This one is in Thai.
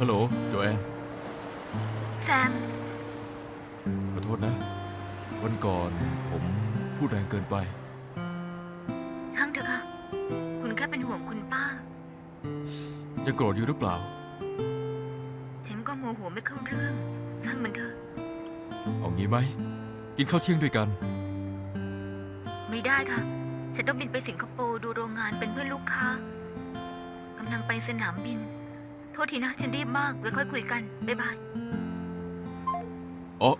ฮัลโหลโจแอน แซม ขอโทษนะ วันก่อนผมพูดแรงเกินไป ช่างเถอะค่ะ คุณแค่เป็นห่วงคุณป้า ยังโกรธอยู่หรือเปล่า ฉันก็โมโหไม่เข้าเรื่อง ช่างมันเถอะ เอางี้ไหม กินข้าวเที่ยงด้วยกัน ไม่ได้ค่ะ ฉันต้องบินไปสิงคโปร์ดูโรงงานเป็นเพื่อนลูกค้ากำลังไปสนามบิน โทษทีนะ ฉันรีบมาก ไว้ค่อยคุยกัน บ๊ายบายอ๋อ